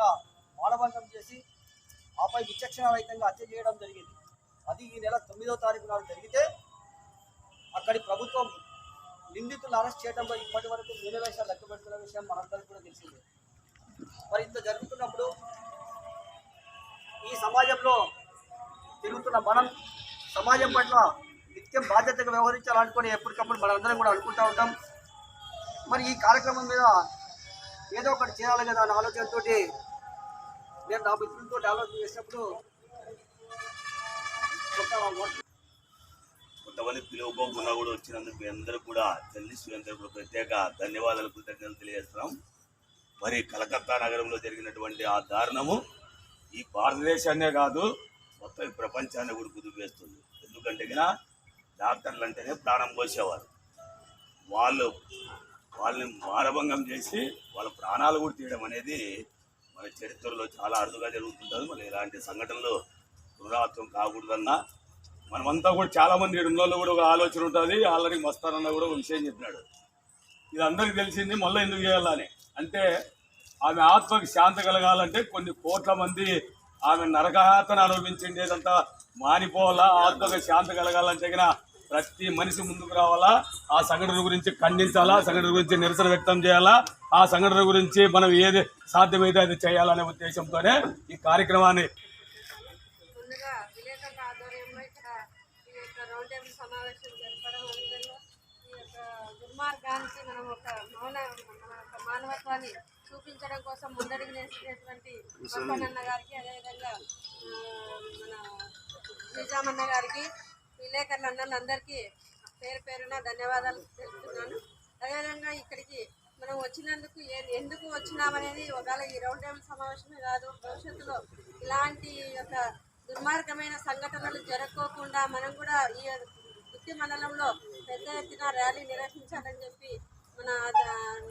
యొక్క మానభంగం చేసి ఆపై విచక్షణ రహితంగా హత్య చేయడం జరిగింది. అది ఈ నెల తొమ్మిదవ తారీఖు నాడు జరిగితే అక్కడి ప్రభుత్వం నిందితులు అరెస్ట్ చేయడంలో ఇప్పటి వరకు మీనవేషాలు లెక్క పెడుతున్న విషయం మనందరికీ కూడా తెలిసిందే. మరి ఇంత జరుగుతున్నప్పుడు ఈ సమాజంలో తిరుగుతున్న మనం సమాజం పట్ల నిత్యం బాధ్యతగా వ్యవహరించాలనుకుని ఎప్పటికప్పుడు మనందరం కూడా అనుకుంటూ ఉంటాం. మరి ఈ కార్యక్రమం మీద ఏదో ఒకటి చేయాలి కదా అనే ఆలోచనతోటి నేను నా మిత్రులతో డెవలప్ చేసినప్పుడు కొంతమంది పిలువకోకుండా కూడా వచ్చినందుకు మీ అందరూ కూడా తల్లి అందరూ కూడా ప్రత్యేక ధన్యవాదాలు కృతజ్ఞతలు తెలియజేస్తున్నాం. మరి కలకత్తా నగరంలో జరిగినటువంటి ఆ దారుణము ఈ భారతదేశాన్నే కాదు మొత్తం ఈ ప్రపంచాన్ని కూడా కుదిపేస్తుంది. ఎందుకంటే కదా డాక్టర్లు అంటేనే ప్రాణం పోసేవారు. వాళ్ళు వాళ్ళని మారభంగం చేసి వాళ్ళ ప్రాణాలు కూడా తీయడం అనేది మన చరిత్రలో చాలా అరుదుగా జరుగుతుంటుంది. మరి ఇలాంటి సంఘటనలు పునరావృతం కాకూడదన్నా. మనమంతా కూడా చాలామంది మంది కూడా ఒక ఆలోచన ఉంటుంది. ఆల్రెడీ మస్తానన్న కూడా ఒక విషయం చెప్పినాడు. ఇది అందరికి తెలిసింది మళ్ళీ ఎందుకు చేయాలని. అంటే ఆమె ఆత్మకి శాంతి కలగాలంటే కొన్ని కోట్ల మంది ఆమె నరకయాతన అనుభవించిండేదంతా మానిపోవాలా? ఆత్మకి శాంతి కలగాలంటే గిన ప్రతి మనిషి ముందుకు రావాలా? ఆ సంఘటన గురించి ఖండించాలా? సంఘటన గురించి నిరసన వ్యక్తం చేయాలా? ఆ సంఘటన గురించి మనం ఏది సాధ్యమైతే అది చేయాలనే ఉద్దేశంతోనే ఈ కార్యక్రమాన్ని దుర్మార్గానికి మనం ఒక మౌన మన యొక్క మానవత్వాన్ని చూపించడం కోసం ముందడుగు నేసినటువంటి గొప్పనన్న గారికి అదేవిధంగా మన నిజామన్న గారికి విలేకరుల అన్నలందరికీ పేరు పేరున ధన్యవాదాలు తెలుపుతున్నాను. అదేవిధంగా ఇక్కడికి మనం వచ్చినందుకు ఎందుకు వచ్చినామనేది ఒకవేళ ఈ రౌండ్ టేబుల్ సమావేశమే కాదు భవిష్యత్తులో ఇలాంటి యొక్క దుర్మార్గమైన సంఘటనలు జరగకోకుండా మనం కూడా ఈ వృత్తి మండలంలో పెద్ద ఎత్తున ర్యాలీ నిర్వహించాలని చెప్పి మన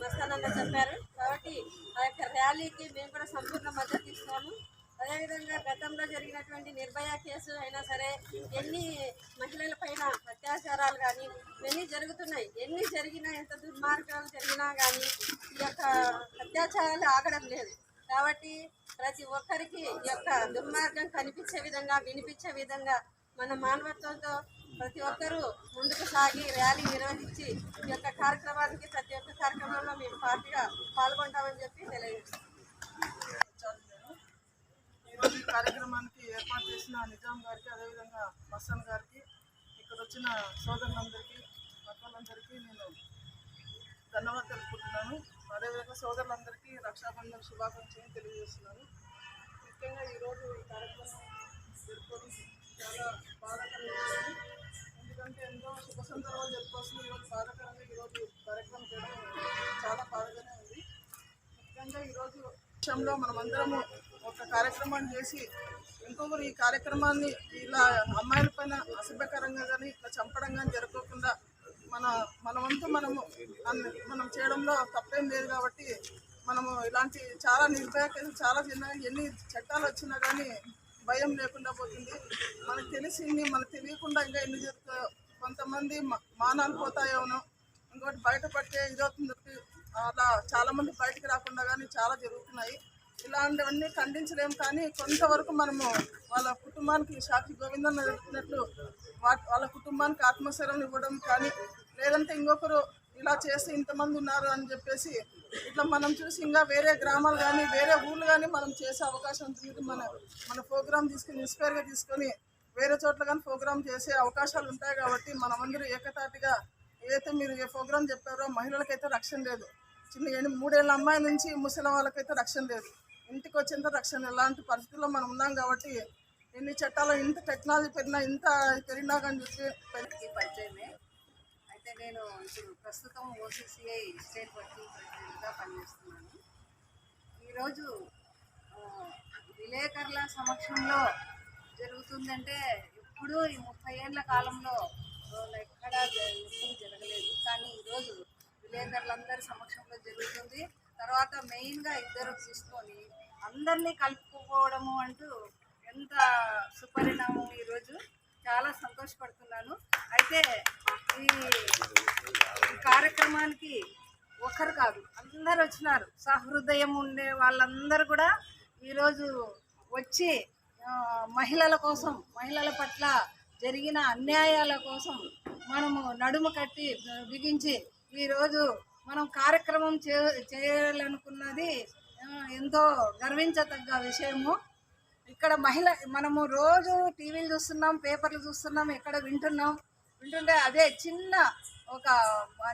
మస్తానంద చెప్పారు. కాబట్టి ఆ యొక్క ర్యాలీకి మేము కూడా సంపూర్ణ మద్దతు ఇస్తాము అదేవిధంగా గతంలో జరిగినటువంటి నిర్భయ కేసు అయినా సరే ఎన్ని మహిళల పైన అత్యాచారాలు కానీ ఇవన్నీ జరుగుతున్నాయి ఎన్ని జరిగినా ఎంత దుర్మార్గాలు జరిగినా కానీ ఈ యొక్క అత్యాచారాలు ఆగడం లేదు. కాబట్టి ప్రతి ఒక్కరికి ఈ యొక్క దుర్మార్గం కనిపించే విధంగా వినిపించే విధంగా మన మానవత్వంతో ప్రతి ఒక్కరూ ముందుకు సాగి ర్యాలీ నిర్వహించి ఈ యొక్క కార్యక్రమానికి ప్రతి ఒక్క కార్యక్రమంలో మేము పార్టీగా పాల్గొంటామని చెప్పి తెలియజేస్తాం కార్యక్రమానికి ఏర్పాటు చేసిన నిజాం గారికి అదేవిధంగా మస్తాన్ గారికి ఇక్కడ వచ్చిన సోదరులందరికీ అక్కలందరికీ నేను ధన్యవాదాలు తెలుపుతున్నాను అదేవిధంగా సోదరులందరికీ రక్షాబంధన్ శుభాకాంక్షలు తెలియజేస్తున్నాను. ముఖ్యంగా ఈరోజు ఈ కార్యక్రమం జరుపుకోవడం చాలా బాధాకరంగా ఎందుకంటే ఎంతో శుభ సందర్భాలు జరుపుకోవాల్సిన ఈరోజు బాధాకరంగా ఈరోజు కార్యక్రమం చేయడం చాలా బాధగానే ఉంది. ముఖ్యంగా ఈరోజు విషయంలో మనమందరము ఒక కార్యక్రమాన్ని చేసి ఇంకొకరు ఈ కార్యక్రమాన్ని ఇలా అమ్మాయిల పైన అసభ్యకరంగా కానీ ఇట్లా చంపడం కానీ జరగకుండా మన మనమంతా మనము మనం చేయడంలో తప్పేం లేదు కాబట్టి మనము ఇలాంటి చాలా నిర్భయ కేసులు చాలా చిన్న ఎన్ని చట్టాలు వచ్చినా కానీ భయం లేకుండా పోతుంది. మనకు తెలిసింది మనకు తెలియకుండా ఇంకా ఎన్ని జరుగుతాయో కొంతమంది మా- మానాలు పోతాయోనో ఇంకోటి బయటపడితే ఇదవుతుంది. అలా చాలామంది బయటకు బయటికి రాకుండా కానీ చాలా జరుగుతున్నాయి. ఇలాంటివన్నీ ఖండించలేము. కానీ కొంతవరకు మనము వాళ్ళ కుటుంబానికి సాక్షి గోవిందన్న చెప్పినట్లు వాళ్ళ కుటుంబానికి ఆత్మశరం ఇవ్వడం కానీ లేదంటే ఇంకొకరు ఇలా చేస్తే ఇంతమంది ఉన్నారు అని చెప్పేసి ఇట్లా మనం చూసి ఇంకా వేరే గ్రామాలు కానీ వేరే ఊళ్ళు కానీ మనం చేసే అవకాశం ఉంటుంది మన మన ప్రోగ్రామ్ తీసుకుని ఇన్స్పైర్గా తీసుకొని వేరే చోట్ల కానీ ప్రోగ్రామ్ చేసే అవకాశాలు ఉంటాయి కాబట్టి మనమందరూ ఏకతాటిగా ఏదైతే మీరు ఏ ప్రోగ్రామ్ చెప్పారో మహిళలకైతే రక్షణ లేదు. చిన్న ఏడు మూడేళ్ళ అమ్మాయి నుంచి ముసలి వాళ్ళకైతే రక్షణ లేదు. ఇంటికి వచ్చేంత రక్షణ ఎలాంటి పరిస్థితుల్లో మనం ఉన్నాం కాబట్టి ఎన్ని చట్టాలు ఇంత టెక్నాలజీ పెరిగినా ఇంత పెరిగినా కానీ చూసి పరిచయమే. అయితే నేను ఇప్పుడు ప్రస్తుతం ఓసీసీఐ స్టేట్ వర్కింగ్ ప్రెసిడెంట్గా పనిచేస్తున్నాను. ఈరోజు విలేకరుల సమక్షంలో జరుగుతుందంటే ఎప్పుడూ ఈ ముప్పై ఏళ్ళ కాలంలో ఎక్కడా జ- ఎప్పుడు జరగలేదు. కానీ ఈరోజు విలేకరులందరి సమక్షంలో జరుగుతుంది. తర్వాత మెయిన్గా ఇద్దరు తీసుకొని అందరినీ కలుపుకోవడము అంటూ ఎంత సుపరిణామం ఈరోజు చాలా సంతోషపడుతున్నాను. అయితే ఈ కార్యక్రమానికి ఒకరు కాదు అందరు వచ్చినారు. సహృదయం ఉండే వాళ్ళందరూ కూడా ఈరోజు వచ్చి మహిళల కోసం మహిళల పట్ల జరిగిన అన్యాయాల కోసం మనము నడుము కట్టి బిగించి ఈరోజు మనం కార్యక్రమం చే చేయాలనుకున్నది ఎంతో గర్వించదగ్గ విషయము. ఇక్కడ మహిళ మనము రోజు టీవీలు చూస్తున్నాం పేపర్లు చూస్తున్నాం ఎక్కడ వింటున్నాం. వింటుంటే అదే చిన్న ఒక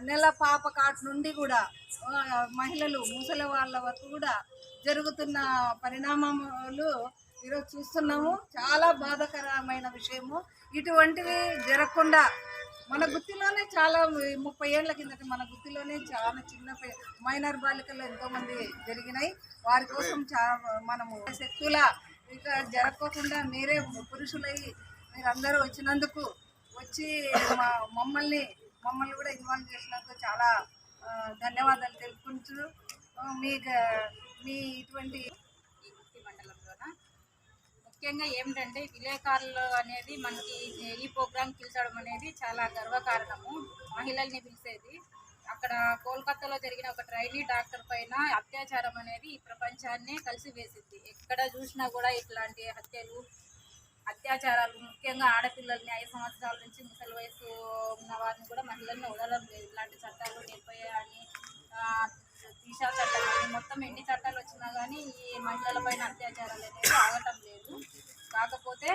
నెల పాప కాటు నుండి కూడా మహిళలు ముసలి వాళ్ళ వరకు కూడా జరుగుతున్న పరిణామాలు ఈరోజు చూస్తున్నాము. చాలా బాధాకరమైన విషయము. ఇటువంటివి జరగకుండా మన గుత్తిలోనే చాలా ముప్పై ఏళ్ళ కిందట మన గుత్తిలోనే చాలా చిన్న మైనర్ బాలికలు ఎంతోమంది జరిగినాయి. వారి కోసం చా మనము శక్తుల ఇక జరగకుండా మీరే పురుషులై మీరందరూ వచ్చినందుకు వచ్చి మా మమ్మల్ని మమ్మల్ని కూడా ఇన్వాల్వ్ చేసినందుకు చాలా ధన్యవాదాలు తెలుపుకుంటూ మీ మీ ఇటువంటి ముఖ్యంగా ఏమిటంటే విలేకరులు అనేది మనకి ఈ ప్రోగ్రామ్ పిలిచడం అనేది చాలా గర్వకారణము. మహిళల్ని పిలిచేది. అక్కడ కోల్కతాలో జరిగిన ఒక ట్రైనీ డాక్టర్ పైన అత్యాచారం అనేది ఈ ప్రపంచాన్నే కలిసి వేసింది. ఎక్కడ చూసినా కూడా ఇట్లాంటి హత్యలు అత్యాచారాలు ముఖ్యంగా ఆడపిల్లల్ని ఐదు సంవత్సరాల నుంచి ముసలి వయసు ఉన్న వారిని కూడా మహిళల్ని వదలడం లేదు. ఇలాంటి చట్టాలు నిర్భయ అని దిశా చట్టం కానీ మొత్తం ఎన్ని చట్టాలు వచ్చినా కానీ ఈ మహిళల పైన అత్యాచారాలు అనేవి ఆగటం లేదు. కాకపోతే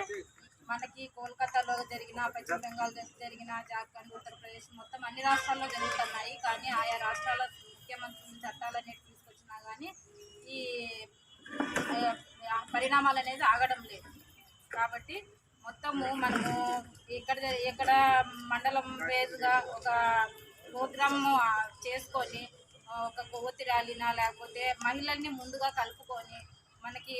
మనకి కోల్కతాలో జరిగిన పశ్చిమ బెంగాల్ జరిగిన జార్ఖండ్ ఉత్తరప్రదేశ్ మొత్తం అన్ని రాష్ట్రాల్లో జరుగుతున్నాయి. కానీ ఆయా రాష్ట్రాల ముఖ్యమంత్రులు అనేవి తీసుకొచ్చినా కానీ ఈ పరిణామాలు అనేది ఆగడం లేదు. కాబట్టి మొత్తము మనము ఎక్కడ ఇక్కడ ఎక్కడ మండలం వేరుగా ఒక ప్రోగ్రామ్ చేసుకొని ఒక కొవ్వొత్తి ర్యాలీనా లేకపోతే మహిళల్ని ముందుగా కలుపుకొని మనకి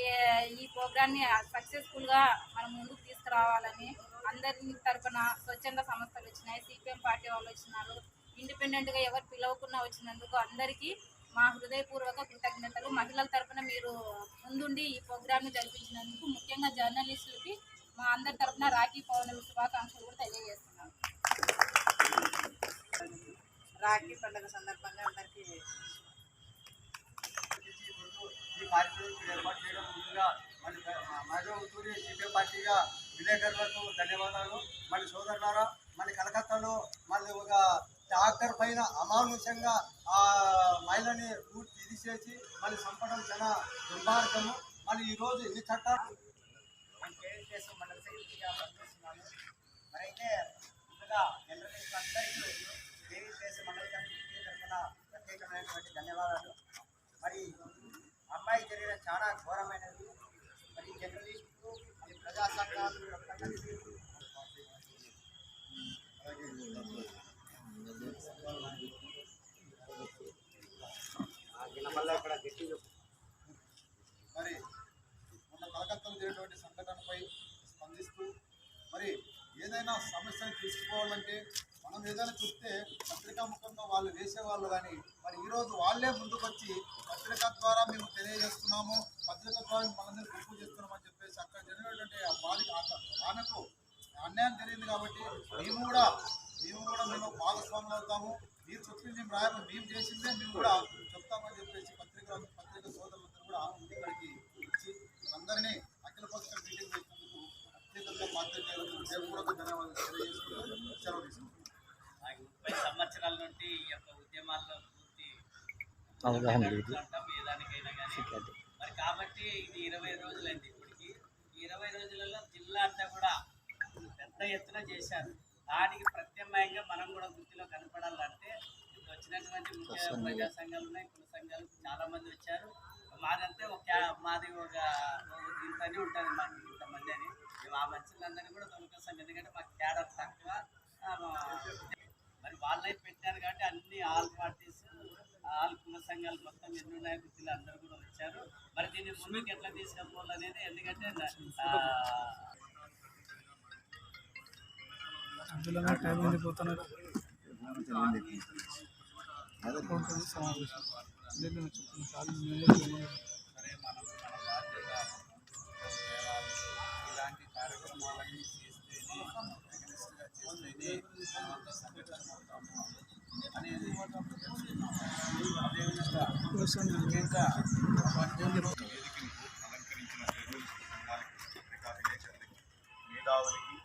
ఈ ప్రోగ్రాన్ని సక్సెస్ఫుల్గా మనం ముందుకు తీసుకురావాలని అందరి తరపున స్వచ్ఛంద సంస్థలు వచ్చినాయి. సిపిఎం పార్టీ వాళ్ళు వచ్చినారు. ఇండిపెండెంట్గా ఎవరు పిలవకుండా వచ్చినందుకు అందరికీ మా హృదయపూర్వక కృతజ్ఞతలు. మహిళల తరపున మీరు ముందుండి ఈ ప్రోగ్రామ్ని జరిపించినందుకు ముఖ్యంగా జర్నలిస్టులకి మా అందరి తరఫున రాఖీ పౌర్ణమి శుభాకాంక్షలు కూడా తెలియజేస్తున్నాను. రాఖీ పండుగ సందర్భంగా అందరికీ ఈ కార్యక్రమం ఏర్పాటు చేయడం ముందుగా మన పార్టీగా విలేకరులకు ధన్యవాదాలు. మన సోదరులారా మన కలకత్తాలో మళ్ళీ ఒక డాక్టర్ పైన అమానుషంగా ఆ మహిళని పూర్తి ఇది చేసి మళ్ళీ చంపడం చాలా దుర్మార్గము. మళ్ళీ ఈరోజు ఎన్ని చట్టాలు మండల పనిచేస్తున్నాను మరైతే ముందుగా అందరికీ కేర్ చేసి కమిటీ తరఫున ప్రత్యేకమైనటువంటి ధన్యవాదాలు మరి అమ్మాయి జరిగిన చాలా ఘోరమైనది మరి జర్నలిస్టులు మరి ప్రజా సంఘాలు మరి మొన్న కలకత్తాలో జరిగినటువంటి సంఘటనపై స్పందిస్తూ మరి ఏదైనా సమస్యను తీసుకోవాలంటే మనం ఏదైనా చూస్తే పత్రికా ముఖంగా వాళ్ళు వేసేవాళ్ళు కానీ మరి ఈరోజు వాళ్ళే ముందుకొచ్చి పత్రిక ద్వారా మేము తెలియజేస్తున్నాము పత్రిక ద్వారా మనందరూ గుర్తు చేస్తున్నామని చెప్పేసి అక్కడ జరిగినటువంటి ఆ బాలిక ఆమెకు అన్యాయం జరిగింది కాబట్టి మేము కూడా మేము కూడా మేము భాగస్వాములు అవుతాము. మీరు చెప్పింది మేము రాయాలి మేము చేసిందే మేము కూడా చెప్తామని చెప్పేసి పత్రిక పత్రిక సోదరులందరూ కూడా ఇక్కడికి వచ్చి అందరినీ అఖిల పక్ష మీటింగ్ చేసినందుకు ప్రత్యేకంగా పాత్రికేయులకు దేవుడు ధన్యవాదాలు తెలియజేసుకుంటూ సెలవు సంవత్సరాల నుండి ఈ యొక్క ఉద్యమాల్లో పూర్తి అవగాహన లేదు. కానీ. మరి కాబట్టి ఇది ఇరవై రోజులైంది ఇప్పటికి. ఈ ఇరవై రోజులలో జిల్లా అంతా కూడా పెద్ద ఎత్తున చేశారు. దానికి ప్రత్యామ్నాయంగా మనం కూడా గుర్తిలో కనపడాలంటే వచ్చినటువంటి ముఖ్య ప్రజా సంఘాలు ఉన్నాయి కుల సంఘాలు చాలా మంది వచ్చారు. మాదంటే ఒక మాది ఒక ఇంతనే ఉంటుంది మాకు ఇంతమంది అని. మేము ఆ మనుషులందరినీ కూడా తొలగిస్తాం ఎందుకంటే మాకు క్యాడర్ తక్కువ. మరి వాళ్ళే పెట్టారు కాబట్టి అన్ని ఆల్ పార్టీస్ ఆల్ కుల సంఘాలు మొత్తం ఎన్ని ఉన్నాయి గుర్తులు అందరూ కూడా వచ్చారు. మరి దీన్ని ముందుకు ఎట్లా తీసుకెళ్ళాలనేది ఎందుకంటే ఆ, అనేది అలంకరించిన జర్నలిస్టు మేధావులకి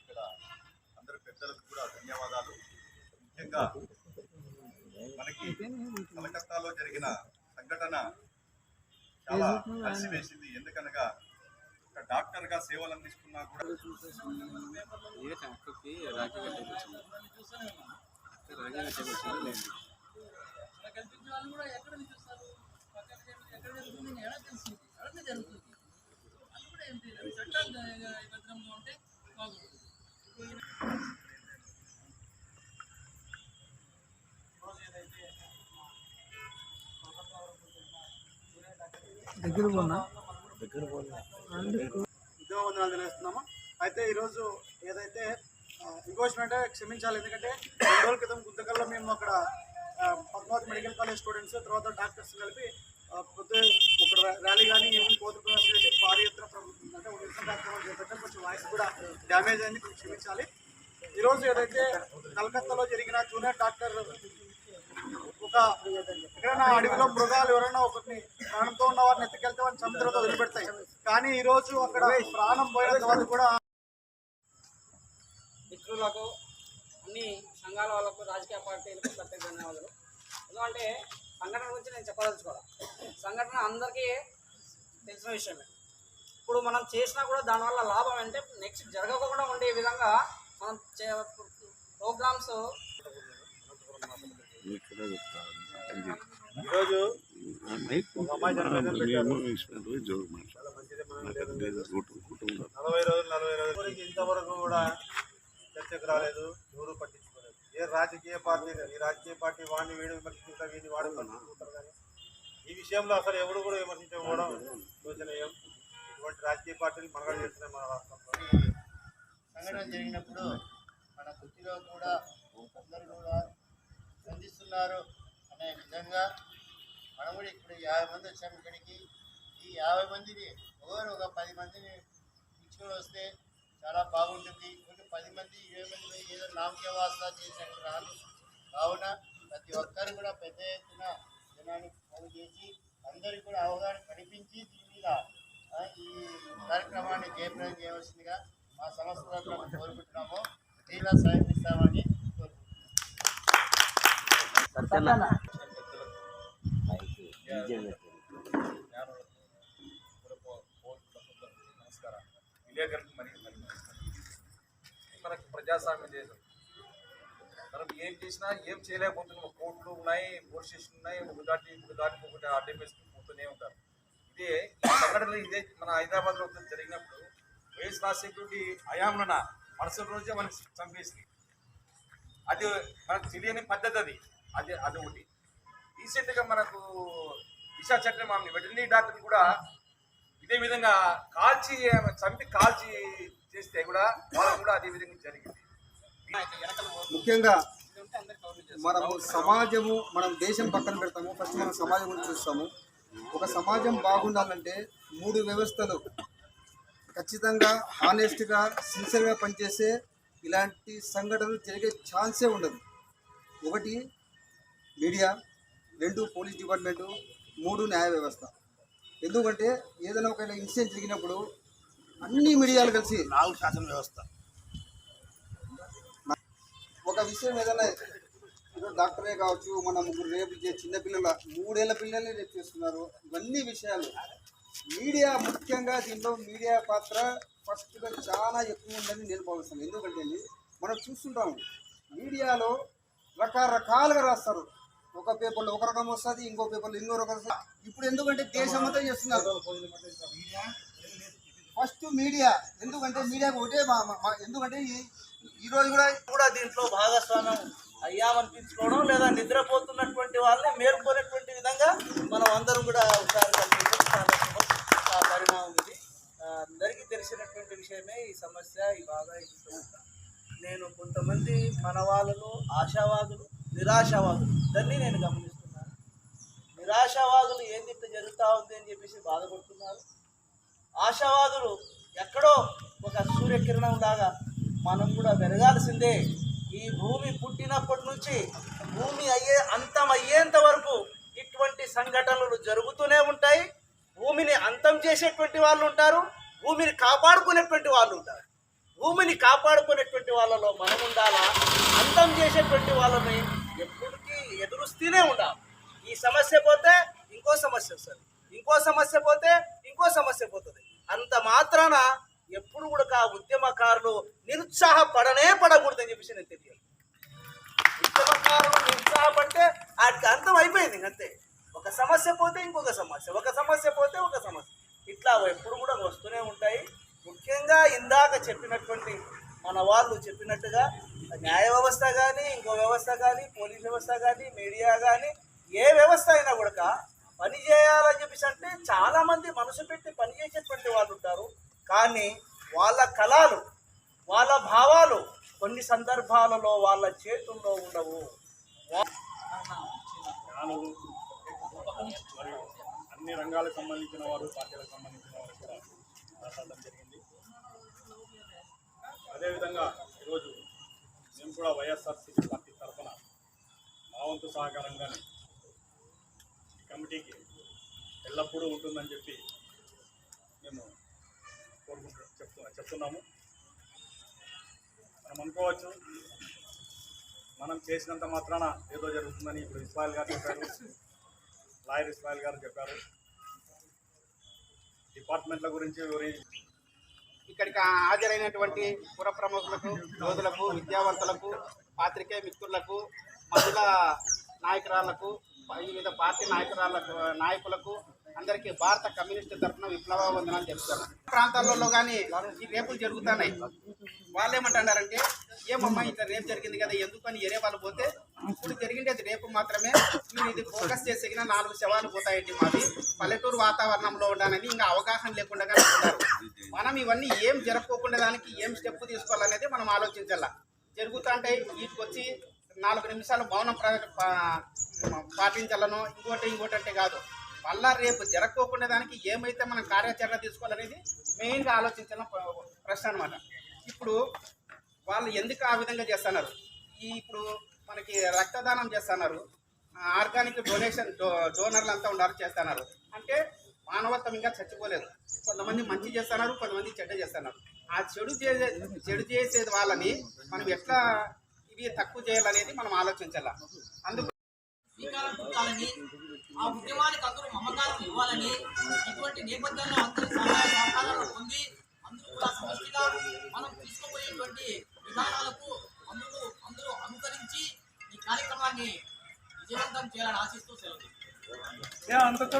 ఇక్కడ అందరు పెద్దలకు కూడా ధన్యవాదాలు ముఖ్యంగా మనకి కలకత్తాలో జరిగిన సంఘటన చాలా కలిసివేసింది ఎందుకనగా డాక్టర్గా సేవలు అందిస్తున్నా కూడా. ఉద్యోగ వందనాలు తెలియజేస్తున్నాము. అయితే ఈరోజు ఏదైతే ఎంకోచ్మెంట్ క్షమించాలి ఎందుకంటే రెండు రోజుల క్రితం గుంతకల్లో మేము అక్కడ పద్మావతి మెడికల్ కాలేజ్ స్టూడెంట్స్ తర్వాత డాక్టర్స్ కలిపి పొద్దు ఒక ర్యాలీ కానీ ఈవినింగ్ కోత ప్రదర్శన చేసి భారీ ఎత్తున ప్రభుత్వం అంటే కార్యక్రమాలు కొంచెం వాయిస్ కూడా డ్యామేజ్ అయింది కొంచెం క్షమించాలి. ఈరోజు ఏదైతే కలకత్తాలో జరిగిన జూనియర్ డాక్టర్ ఒక ఎక్కడైనా అడవిలో మృగాలు ఎవరైనా ఒకరిని ప్రాణంతో ఉన్న వారిని కానీ ఈ రోజు అక్కడ ప్రాణం పోయినంత వరకు కూడా మిత్రులకు అన్ని సంఘాల వాళ్ళకు రాజకీయ పార్టీలకు ప్రత్యేక ధన్యవాదాలు. ఎందుకంటే సంఘటన గురించి నేను చెప్పదలుచుకోవాలి? సంఘటన అందరికీ తెలిసిన విషయమే. ఇప్పుడు మనం చేసినా కూడా దానివల్ల లాభం అంటే నెక్స్ట్ జరగకుండా ఉండే విధంగా మనం ప్రోగ్రామ్స్ ఈరోజు ఒక అమ్మాయి చనిపోయిందని పెట్టారు. నలభై రోజులు నలభై రోజులు ఇంతవరకు కూడా చర్చకు రాలేదు ఎవరు పట్టించుకోలేదు. ఏ రాజకీయ పార్టీ ఈ రాజకీయ పార్టీ వాడిని వీడు విమర్శించుకుంటా వీడిని వాడు విమర్శించుకుంటారు కానీ ఈ విషయంలో అసలు ఎవరు కూడా విమర్శించకపోవడం శోచనీయం ఇటువంటి రాజకీయ పార్టీలు మనగడ చేస్తున్నాయి మన రాష్ట్రంలో. సంఘటన జరిగినప్పుడు మన కుర్చీలో కూడా అందరూ కూడా స్పందిస్తున్నారు అనే విధంగా మనం కూడా ఇప్పుడు యాభై మంది వచ్చాము ఇక్కడికి. ఈ యాభై మందిని ఒకరు ఒక పది మందిని ఇచ్చుకొని వస్తే చాలా బాగుంటుంది. కొన్ని పది మంది ఇరవై మంది పోయి ఏదో నామకే వాస్తా చేసినట్టు రాదు కావున ప్రతి ఒక్కరు కూడా పెద్ద ఎత్తున జనాన్ని పోగు చేసి అందరికీ కూడా అవగాహన కనిపించి దీని మీద ఈ కార్యక్రమాన్ని జయప్రదం చేయవలసిందిగా మా సంస్థ కోరుకుంటున్నాము. దీనిలో సహకరిస్తామని కోరుకుంటున్నాము. విలేకరులకు మరి మనకు ప్రజాస్వామ్య దేశం మనం ఏం చేసినా ఏం చేయలేకపోతున్నాం. కోర్టులు ఉన్నాయి పోలీస్ స్టేషన్ ఉన్నాయి ఒక దాటి ఒక దాటి ఒకటి అడ్డం వేసుకుని పోతూనే ఉంటారు. ఇదే ఈ సంఘటనలు ఇదే మన హైదరాబాద్లో జరిగినప్పుడు వైఎస్ రాజశేఖరుడి హయాంలోన మరుసటి రోజే మనకి చంపేసింది. అది మనకు తెలియని పద్ధతి అది. అది అది ఒకటి. రీసెంట్గా మనకు దిశా చట్టం ఆమె వెటర్నరీ డాక్టర్ కూడా ఇదే విధంగా కాల్చి చంపి కాల్చి చేస్తే కూడా వాళ్ళకు కూడా అదే విధంగా జరిగింది. ముఖ్యంగా మనము సమాజము మనం దేశం పక్కన పెడతాము. ఫస్ట్ మనం సమాజం గురించి చూస్తాము. ఒక సమాజం బాగుండాలంటే మూడు వ్యవస్థలు. ఖచ్చితంగా హానెస్ట్గా సిన్సియర్గా పనిచేసే ఇలాంటి సంఘటనలు జరిగే ఛాన్సే ఉండదు. ఒకటి మీడియా. రెండు పోలీస్ డిపార్ట్మెంటు. మూడు న్యాయ వ్యవస్థ. ఎందుకంటే ఏదైనా ఒక ఇన్సిడెంట్ జరిగినప్పుడు అన్ని మీడియాలు కలిసి నాలుగు శాసన వ్యవస్థ. ఒక విషయం ఏదైనా ఏదో డాక్టరే కావచ్చు మన ముగ్గురు రేపు చే- చిన్న పిల్లల మూడేళ్ళ పిల్లల్ని రేపు చేస్తున్నారు. ఇవన్నీ విషయాలు. మీడియా ముఖ్యంగా దీంట్లో మీడియా పాత్ర ఫస్ట్గా చాలా ఎక్కువ ఉందని నేను భావిస్తాను ఎందుకంటే మనం చూస్తుంటాము మీడియాలో రకరకాలుగా రాస్తారు. ఒక పేపర్లో ఒక రకం వస్తుంది ఇంకో పేపర్లో ఇంకో రకం వస్తుంది. ఇప్పుడు ఎందుకంటే దేశం అంతా చేస్తున్నారు. ఫస్ట్ మీడియా ఎందుకంటే మీడియాకు ఒకటే ఎందుకంటే ఈరోజు కూడా కూడా దీంట్లో భాగస్వామ్యం అయ్యామనిపించుకోవడం లేదా నిద్రపోతున్నటువంటి వాళ్ళని మేల్కొనేటువంటి విధంగా మనం అందరం కూడా హుషారు ఆ పరిణామం ఇది. అందరికీ తెలిసినటువంటి విషయమే ఈ సమస్య ఈ బాధ నేను కొంతమంది మన వాళ్ళను ఆశావాదులు నిరాశావాదులు. దాన్ని నేను గమనిస్తున్నాను. నిరాశావాదులు ఏంది ఇట్లా జరుగుతూ ఉంది అని చెప్పేసి బాధపడుతున్నారు. ఆశావాదులు ఎక్కడో ఒక సూర్యకిరణం లాగా మనం కూడా పెరగాల్సిందే ఈ భూమి పుట్టినప్పటి నుంచి భూమి అయ్యే అంతం అయ్యేంత వరకు ఇటువంటి సంఘటనలు జరుగుతూనే ఉంటాయి. భూమిని అంతం చేసేటువంటి వాళ్ళు ఉంటారు. భూమిని కాపాడుకునేటువంటి వాళ్ళు ఉంటారు. భూమిని కాపాడుకునేటువంటి వాళ్ళలో మనం ఉండాలా? అంతం చేసేటువంటి వాళ్ళని ఎప్పటికీ ఎదురుస్తూనే ఉండాలి. ఈ సమస్య పోతే ఇంకో సమస్య వస్తుంది. ఇంకో సమస్య పోతే ఇంకో సమస్య పోతుంది. అంత మాత్రాన ఎప్పుడు కూడా ఆ ఉద్యమకారులు నిరుత్సాహపడనే పడకూడదని చెప్పేసి నేను తెలియదు. ఉద్యమకారులు నిరుత్సాహపడితే వాటికి అంతం అయిపోయింది అంతే. ఒక సమస్య పోతే ఇంకొక సమస్య ఒక సమస్య పోతే ఒక సమస్య. ఇట్లా ఎప్పుడు కూడా వస్తూనే ఉంటాయి. ముఖ్యంగా ఇందాక చెప్పినటువంటి మన వాళ్ళు చెప్పినట్టుగా న్యాయ వ్యవస్థ కానీ ఇంకో వ్యవస్థ కానీ పోలీస్ వ్యవస్థ కానీ మీడియా కానీ ఏ వ్యవస్థ అయినా కూడా పని చేయాలని చెప్పేసి అంటే చాలామంది మనసు పెట్టి పని చేసేటువంటి వాళ్ళు ఉంటారు. కానీ వాళ్ళ కళలు వాళ్ళ భావాలు కొన్ని సందర్భాలలో వాళ్ళ చేతుల్లో ఉండవు. మరియు అన్ని రంగాలకు సంబంధించిన వారు పార్టీలకు సంబంధించిన వారు కూడా మాట్లాడడం జరిగింది. అదేవిధంగా ఈరోజు మేము కూడా వైఎస్ఆర్సీపీ పార్టీ తరఫున మా వంతు సహకారంగానే ఈ కమిటీకి ఎల్లప్పుడూ ఉంటుందని చెప్పి మేము కోరుకుంటు చెప్తు చెప్తున్నాము. మనం అనుకోవచ్చు మనం చేసినంత మాత్రాన ఏదో జరుగుతుందని ఇప్పుడు ఇస్మాయిల్ గారు చెప్పారు లాయర్ ఇస్మాయిల్ గారు చెప్పారు. డిపార్ట్మెంట్ల గురించి వివరించి ఇక్కడికి హాజరైనటువంటి పుర ప్రముఖులకు యోధులకు విద్యావంతులకు పాత్రికేయ మిత్రులకు మహిళా నాయకురాళ్ళకు వివిధ పార్టీ నాయకురాళ్ళకు నాయకులకు అందరికీ భారత కమ్యూనిస్టు తరఫున విప్లవ వందనాలు చెప్తాను ప్రాంతాలలో కానీ ఈ రేపులు జరుగుతున్నాయి. వాళ్ళు ఏమంటున్నారంటే ఏమమ్మా ఇట్లా రేపు జరిగింది కదా ఎందుకని ఏరే వాళ్ళు పోతే ఇప్పుడు జరిగిండేది రేపు మాత్రమే. మీరు ఇది ఫోకస్ చేసిన నాలుగు శవాలు పోతాయండి మాది. పల్లెటూరు వాతావరణంలో ఉండాలని ఇంకా అవగాహన లేకుండా ఉంటారు మనం ఇవన్నీ ఏం జరగకుండా దానికి ఏం స్టెప్ తీసుకోవాలనేది మనం ఆలోచించాల? జరుగుతుంటే వీటికి వచ్చి నాలుగు నిమిషాలు మౌనం పాటించాలను పాటించాలనో. ఇంకోటి ఇంకోటి అంటే కాదు. మళ్ళా రేపు జరగకోకుండా దానికి ఏమైతే మనం కార్యాచరణ తీసుకోవాలనేది మెయిన్గా ఆలోచించిన ప్ర- ప్రశ్న అనమాట ఇప్పుడు వాళ్ళు ఎందుకు ఆ విధంగా చేస్తున్నారు? ఈ ఇప్పుడు మనకి రక్తదానం చేస్తున్నారు. ఆర్గానిక్ డొనేషన్ డో డోనర్లు అంతా ఉన్నారు చేస్తున్నారు. అంటే మానవత్వం ఇంకా చచ్చిపోలేదు. కొంతమంది మంచి చేస్తున్నారు కొంతమంది చెడ్డ చేస్తున్నారు. ఆ చెడు చేసే చెడు చేసేది వాళ్ళని మనం ఎట్లా ఇవి తక్కువ చేయాలనేది మనం ఆలోచించాల. అందుకు శ్రీకారం చుట్టాలని ఆ ఉద్యమానికి అందరూ మమకారం ఇవ్వాలని ఇటువంటి నేపథ్యంలో అందరి సహాయ సహకారాలు పొంది అందరూ కూడా సమష్టిగా మనం తీసుకోబోయేటువంటి విధానాలకు అందరూ అందరూ అనుకరించి కార్యక్రమాన్ని విజయవంతం చేయాలని ఆశిస్తూ సెలవు.